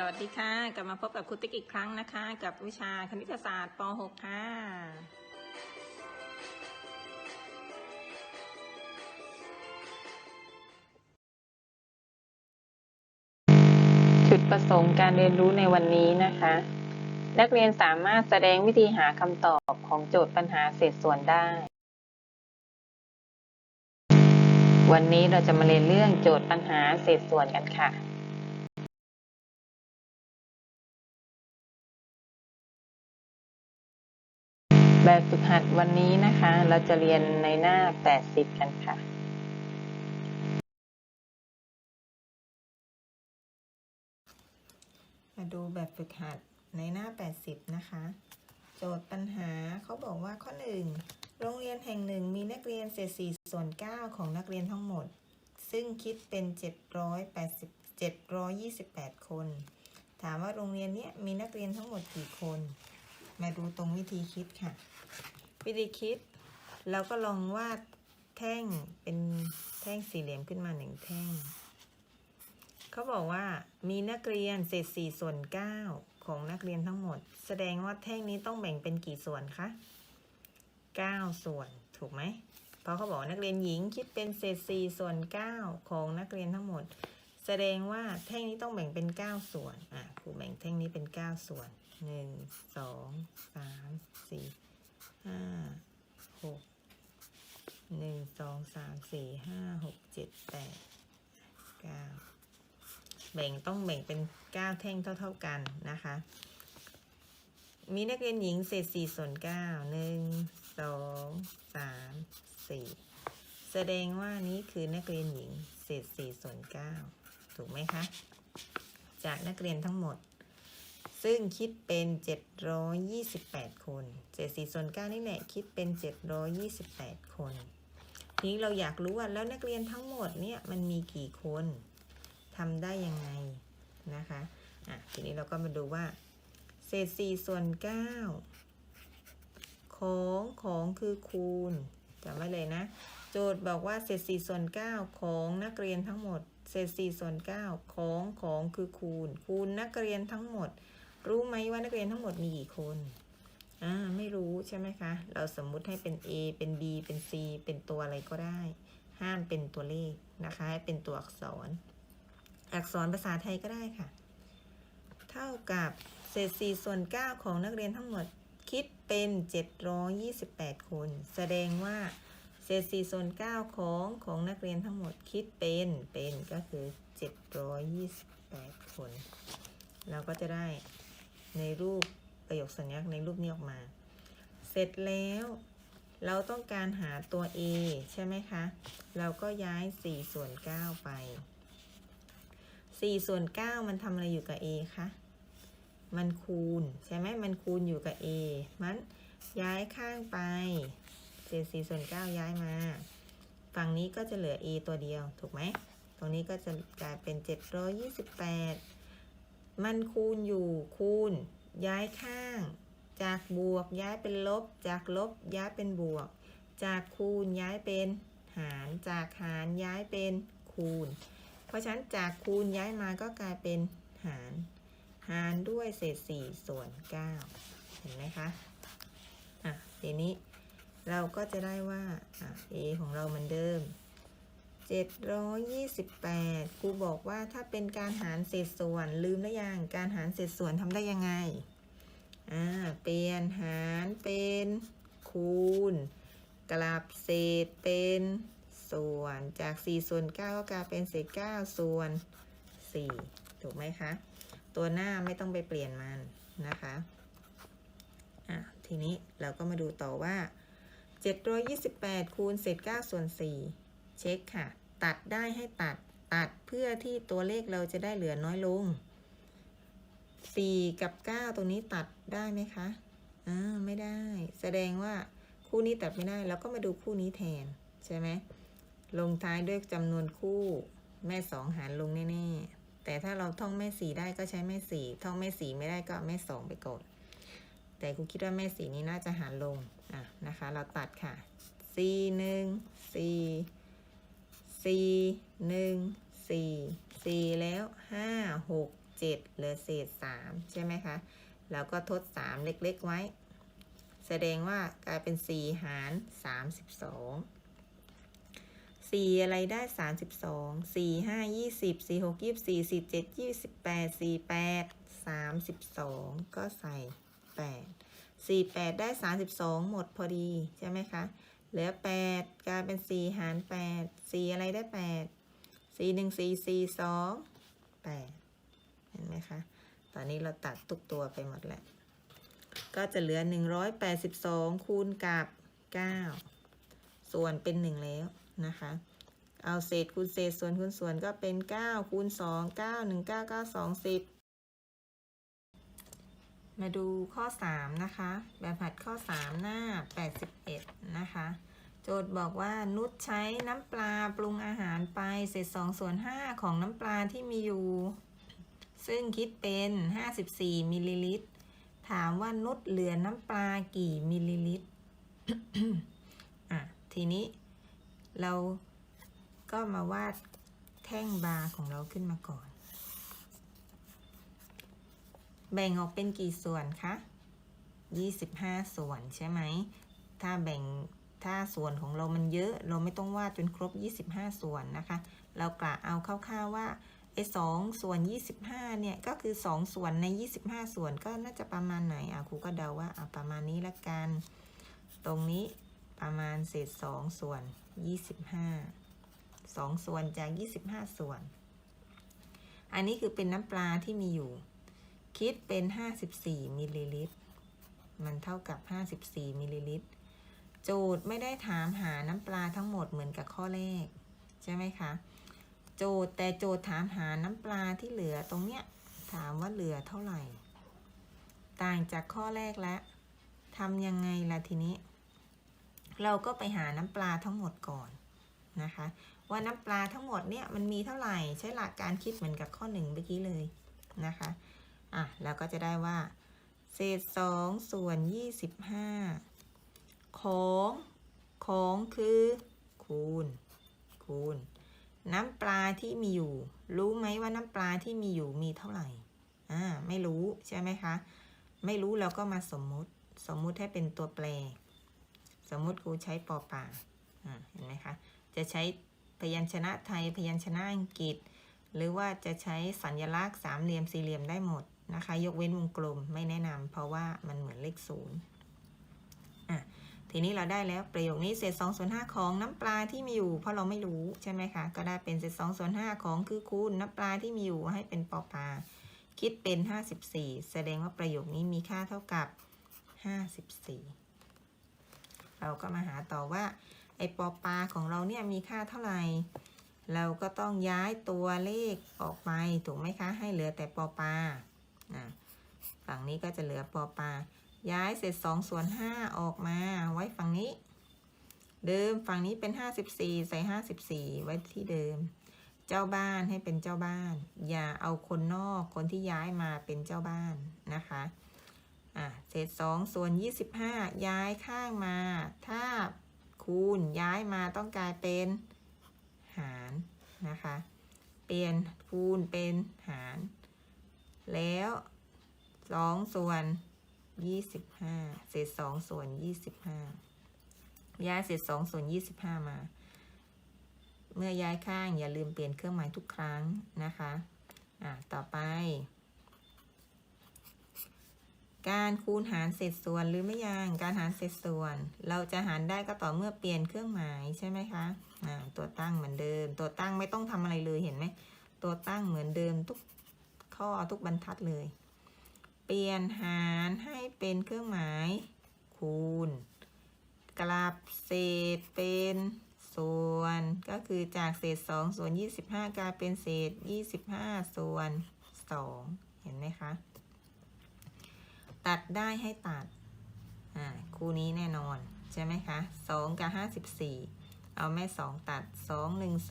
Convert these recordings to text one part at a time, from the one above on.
สวัสดีค่ะ กลับมาพบกับครูติ๊กอีกครั้งนะคะ กับวิชาคณิตศาสตร์ป .6 ค่ะ จุดประสงค์การเรียนรู้ในวันนี้นะคะ นักเรียนสามารถแสดงวิธีหาคำตอบของโจทย์ปัญหาเศษส่วนได้ วันนี้เราจะมาเรียนเรื่องโจทย์ปัญหาเศษส่วนกันค่ะ แบบฝึกหัดวันนี้นะคะ เราจะเรียนในหน้า 80 กันค่ะ มาดูแบบฝึกหัดในหน้า 80 นะคะ โจทย์ปัญหาเขาบอกว่าข้อ 1 โรงเรียนแห่งหนึ่งมีนักเรียนเศษ4ส่วน 9 ของนักเรียนทั้งหมด ซึ่งคิดเป็น 780 728 คน ถามว่าโรงเรียนนี้มีนักเรียนทั้งหมดกี่คนมาดูตรงวิธีคิดค่ะ วิธีคิด เราก็ลองวาดแท่งเป็นแท่งสี่เหลี่ยมขึ้นมาหนึ่งแท่ง เขาบอกว่ามีนักเรียนเศษสี่ส่วนเก้าของนักเรียนทั้งหมด แสดงว่าแท่งนี้ต้องแบ่งเป็นกี่ส่วนคะเก้าส่วนถูกไหมเพราะเขาบอกนักเรียนหญิงคิดเป็นเศษสี่ส่วนเก้าของนักเรียนทั้งหมด แสดงว่าแท่งนี้ต้องแบ่งเป็นเก้าส่วนอะครูแบ่งแท่งนี้เป็นเก้าส่วนหนึ่งสองสามสี่ ห้าหกหนึ่งสองสามสี่ห้าหกเจ็ดแปดเก้าแบ่งต้องแบ่งเป็นเก้าแท่งเท่า ๆกันนะคะ มีนักเรียนหญิงเศษสี่ส่วนเก้าหนึ่งสองสามสี่แสดงว่านี้คือนักเรียนหญิงเศษสี่ส่วนเก้าถูกไหมคะ จากนักเรียนทั้งหมด ซึ่งคิดเป็น 728 คนเศษ4ส่วน9นี่แหละคิดเป็น 728 คนทีนี้เราอยากรู้ว่าแล้วนักเรียนทั้งหมดเนี่ยมันมีกี่คนทำได้ยังไงนะคะอะทีนี้เราก็มาดูว่า เศษ 4 ส่วน 9 ของของคือคูณจำไว้เลยนะ โจทย์บอกว่าเศษ 4 ส่วน 9 ของนักเรียนทั้งหมดเศษ4ส่วน9ของของคือคูณ คูณนักเรียนทั้งหมด รู้ไหมว่านักเรียนทั้งหมดมีกี่คนอ่าไม่รู้ใช่ไหมคะ เราสมมุติให้เป็น A เป็น B เป็น C เป็นตัวอะไรก็ได้ ห้ามเป็นตัวเลขนะคะให้เป็นตัวอักษร อักษรภาษาไทยก็ได้ค่ะ เท่ากับเศษ4ส่วน 9 ของนักเรียนทั้งหมดคิดเป็น 728 คน แสดงว่าเศษ4ส่วน 9 ของของนักเรียนทั้งหมดคิดเป็นเป็นก็คือ 728 คน เราก็จะได้ ในรูปประโยคสัญลักษณ์ในรูปนี้ออกมา เสร็จแล้ว เราต้องการหาตัว a ใช่ไหมคะ เราก็ย้าย 4 ส่วน 9 ไป 4 ส่วน 9 มันทำอะไรอยู่กับ a คะ มันคูณ ใช่ไหมมันคูณอยู่กับ a มันย้ายข้างไปเศษ4ส่วน 9 ย้ายมา ฝั่งนี้ก็จะเหลือ a ตัวเดียว ถูกไหม ตรงนี้ก็จะกลายเป็น 728 มันคูณอยู่คูณ ย้ายข้าง จากบวกย้ายเป็นลบ จากลบย้ายเป็นบวก จากคูณย้ายเป็นหารจากหารย้ายเป็นคูณ เพราะฉะนั้นจากคูณย้ายมาก็กลายเป็นหาร หารด้วยเศษ4ส่วน9เห็นไหมคะอะทีนี้เราก็จะได้ว่าอะ a ของเราเหมือนเดิม 728ครูบอกว่าถ้าเป็นการหารเศษส่วนลืมแล้วยังการหารเศษส่วนทำได้ยังไงอ่าเปลี่ยนหารเป็นคูณ กลับเศษเป็นส่วนจาก 4 ส่วน 9 ก็กลายเป็นเศษ 9 ส่วน 4 ถูกไหมคะ ตัวหน้าไม่ต้องไปเปลี่ยนมันนะคะอะทีนี้เราก็มาดูต่อว่า 728 คูณเศษ 9 ส่วน 4 เช็คค่ะ ตัดได้ให้ตัด ตัดเพื่อที่ตัวเลขเราจะได้เหลือน้อยลง 4 กับ 9 ตรงนี้ตัดได้ไหมคะอ่าไม่ได้ แสดงว่าคู่นี้ตัดไม่ได้ แล้วก็มาดูคู่นี้แทน ใช่ไหม ลงท้ายด้วยจำนวนคู่ แม่2หารลงแน่ๆ แต่ถ้าเราท่องแม่4ได้ก็ใช้แม่4ท่องแม่4ไม่ได้ก็แม่2ไปก่อนแต่ครูคิดว่าแม่4นี้น่าจะหารลง อะนะคะ เราตัดค่ะ4 1 4 1 4 4แล้ว5 6เจ็ดเหลือเศษสามใช่ไหมคะ แล้วก็ทดสามเล็ก ๆ ไว้ แสดงว่ากลายเป็นสี่หารสามสิบสองสี่อะไรได้สามสิบสองสี่ห้ายี่สิบสี่หกยี่สี่สี่เจ็ดยี่สิบแปดสี่แปดสามสิบสองก็ใส่แปดสี่แปดได้สามสิบสองหมดพอดีใช่ไหมคะ เหลือแปดกลายเป็นสี่หารแปดสี่อะไรได้แปดสี่หนึ่งสี่สี่สองแปดเห็นไหมคะ ตอนนี้เราตัดทุกตัวไปหมดแล้ว ก็จะเหลือ182คูณกับ9ส่วนเป็น1แล้วนะคะ เอาเศษคูณเศษส่วนคูณส่วนก็เป็น9คูณ2 9 1 9 9 2 10มาดูข้อ 3 นะคะ แบบหัดข้อ 3 หน้า 81 นะคะ โจทย์บอกว่านุชใช้น้ำปลาปรุงอาหารไปเศษ2ส่วน5ของน้ำปลาที่มีอยู่ ซึ่งคิดเป็น 54 มิลลิลิตร ถามว่านุชเหลือน้ำปลากี่มิลลิลิตรอะทีนี้เราก็มาวาดแท่งบาร์ของเราขึ้นมาก่อน แบ่งออกเป็นกี่ส่วนคะ 25 ส่วนใช่ไหม ถ้าแบ่ง ถ้าส่วนของเรามันเยอะ เราไม่ต้องวาดจนครบ 25 ส่วนนะคะ เรากะเอาคร่าวๆว่าไอ้สองส่วน 25 เนี่ย ก็คือ 2 ส่วนใน 25 ส่วนก็น่าจะประมาณไหนอะครูก็เดาว่าอะประมาณนี้ละกัน ตรงนี้ประมาณเศษ 2 ส่วน 25 2 ส่วนจาก 25 ส่วน อันนี้คือเป็นน้ำปลาที่มีอยู่ คิดเป็น 54มิลลิลิตร มันเท่ากับ 54มิลลิลิตร โจทย์ไม่ได้ถามหาน้ำปลาทั้งหมดเหมือนกับข้อแรก ใช่ไหมคะ โจทย์แต่โจทย์ถามหาน้ำปลาที่เหลือตรงเนี้ยถามว่าเหลือเท่าไหร่ ต่างจากข้อแรกแล้วทำยังไงล่ะทีนี้ เราก็ไปหาน้ำปลาทั้งหมดก่อนนะคะ ว่าน้ำปลาทั้งหมดเนี่ยมันมีเท่าไหร่ใช้หลักการคิดเหมือนกับข้อหนึ่งเมื่อกี้เลยนะคะอะแล้วก็จะได้ว่า เศษสองส่วนยี่สิบห้า ของ ของคือ คูณ คูณ น้ำปลาที่มีอยู่ รู้ไหมว่าน้ำปลาที่มีอยู่มีเท่าไหร่ อ่า ไม่รู้ใช่ไหมคะ ไม่รู้เราก็มาสมมุติ สมมุติให้เป็นตัวแปร สมมุติครูใช้ปอปาอ่า เห็นไหมคะ จะใช้พยัญชนะไทย พยัญชนะอังกฤษ หรือว่าจะใช้สัญลักษณ์สามเหลี่ยมสี่เหลี่ยมได้หมดนะคะ ยกเว้นวงกลมไม่แนะนำเพราะว่ามันเหมือนเลขศูนย์ ทีนี้เราได้แล้วประโยคนี้เศษ2ส่วน5ของน้ำปลาที่มีอยู่ เพราะเราไม่รู้ใช่ไหมคะ ก็ได้เป็นเศษ2ส่วน5ของคือคูณน้ำปลาที่มีอยู่ให้เป็นปอปลา คิดเป็น 54 แสดงว่าประโยคนี้มีค่าเท่ากับ 54 เราก็มาหาต่อว่าไอปอปลาของเราเนี่ยมีค่าเท่าไหร่ เราก็ต้องย้ายตัวเลขออกไปถูกไหมคะ ให้เหลือแต่ปอปลาฝั่งนี้ก็จะเหลือปอปลา ย้ายเศษสองส่วนห้าออกมาไว้ฝั่งนี้ เดิมฝั่งนี้เป็นห้าสิบสี่ใส่ห้าสิบสี่ไว้ที่เดิม เจ้าบ้านให้เป็นเจ้าบ้าน อย่าเอาคนนอกคนที่ย้ายมาเป็นเจ้าบ้านนะคะอะเศษสองส่วนยี่สิบห้าย้ายข้างมา ถ้าคูณย้ายมาต้องกลายเป็นหารนะคะเปลี่ยนคูณเป็นหาร แล้วสองส่วน ยี่สิบห้าเศษสองส่วนยี่สิบห้าย้ายเศษสองส่วนยี่สิบห้ามา เมื่อย้ายข้างอย่าลืมเปลี่ยนเครื่องหมายทุกครั้งนะคะอะต่อไป การคูณหารเศษส่วนหรือไม่ยังการหารเศษส่วน เราจะหารได้ก็ต่อเมื่อเปลี่ยนเครื่องหมายใช่ไหมคะอ่าตัวตั้งเหมือนเดิม ตัวตั้งไม่ต้องทำอะไรเลยเห็นไหมตัวตั้งเหมือนเดิมทุกข้อทุกบรรทัดเลย เปลี่ยนหารให้เป็นเครื่องหมาย คูณ กลับเศษเป็นส่วนก็คือจากเศษ 2 ส่วน 25 กลายเป็นเศษ 25 ส่วน 2 เห็นไหมคะ ตัดได้ให้ตัด อ่า คู่นี้แน่นอน ใช่ไหมคะ 2 กับ 54 เอาแม่ 2 ตัด 2 1 2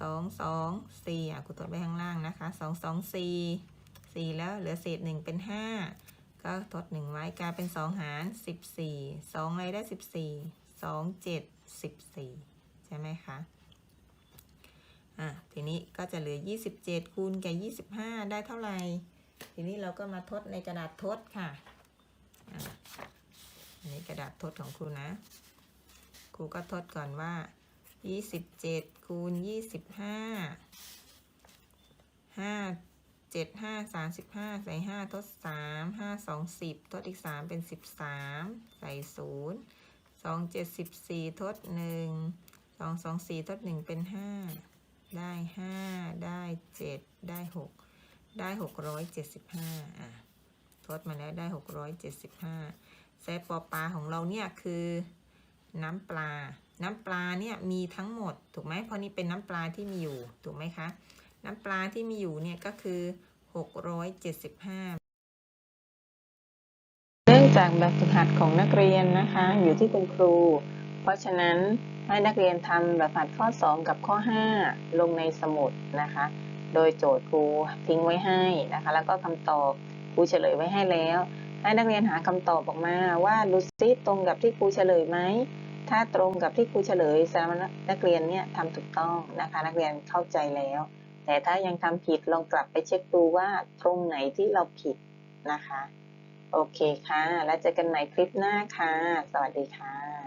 2 2 4อะกูตรวจไปข้างล่างนะคะ 2 2 4 4 แล้วเหลือเศษ 1 เป็น 5 ก็ทด 1 ไว้กลายเป็น 2 หาร 14 2อะไรได้ 14 2 7 14 ใช่ไหมคะอะทีนี้ก็จะเหลือ 27 คูณกับ 25 ได้เท่าไหร่ ทีนี้เราก็มาทดในกระดาษทดค่ะอะอันนี้กระดาษทดของครูนะ ครูก็ทดก่อนว่า 27คูณ25 5 7 5 35ใส่5ทด3 5 2 10ทดอีก3เป็น13ใส่0 2 7 14ทด1 2 2 4ทด1เป็น5ได้5ได้7ได้6ได้675อะทดมาแล้วได้675แซปอปลาของเราเนี่ยคือน้ำปลา น้ำปลาเนี่ยมีทั้งหมด ถูกไหมเพราะนี่เป็นน้ำปลาที่มีอยู่ ถูกไหมคะ น้ำปลาที่มีอยู่เนี่ยก็คือ 675เนื่องจากแบบฝึกหัดของนักเรียนนะคะ อยู่ที่คุณครู เพราะฉะนั้นให้นักเรียนทำแบบฝึกหัดข้อ 2 กับข้อ 5 ลงในสมุดนะคะ โดยโจทย์ครูทิ้งไว้ให้นะคะ แล้วก็คำตอบครูเฉลยไว้ให้แล้ว ให้นักเรียนหาคำตอบออกมาว่าดูซิตรงกับที่ครูเฉลยไหมถ้าตรงกับที่ครูเฉลยแสดงว่านักเรียนเนี่ยทำถูกต้องนะคะ นักเรียนเข้าใจแล้ว แต่ถ้ายังทำผิดลองกลับไปเช็คดูว่าตรงไหนที่เราผิดนะคะ โอเคค่ะ แล้วเจอกันใหม่คลิปหน้าค่ะ สวัสดีค่ะ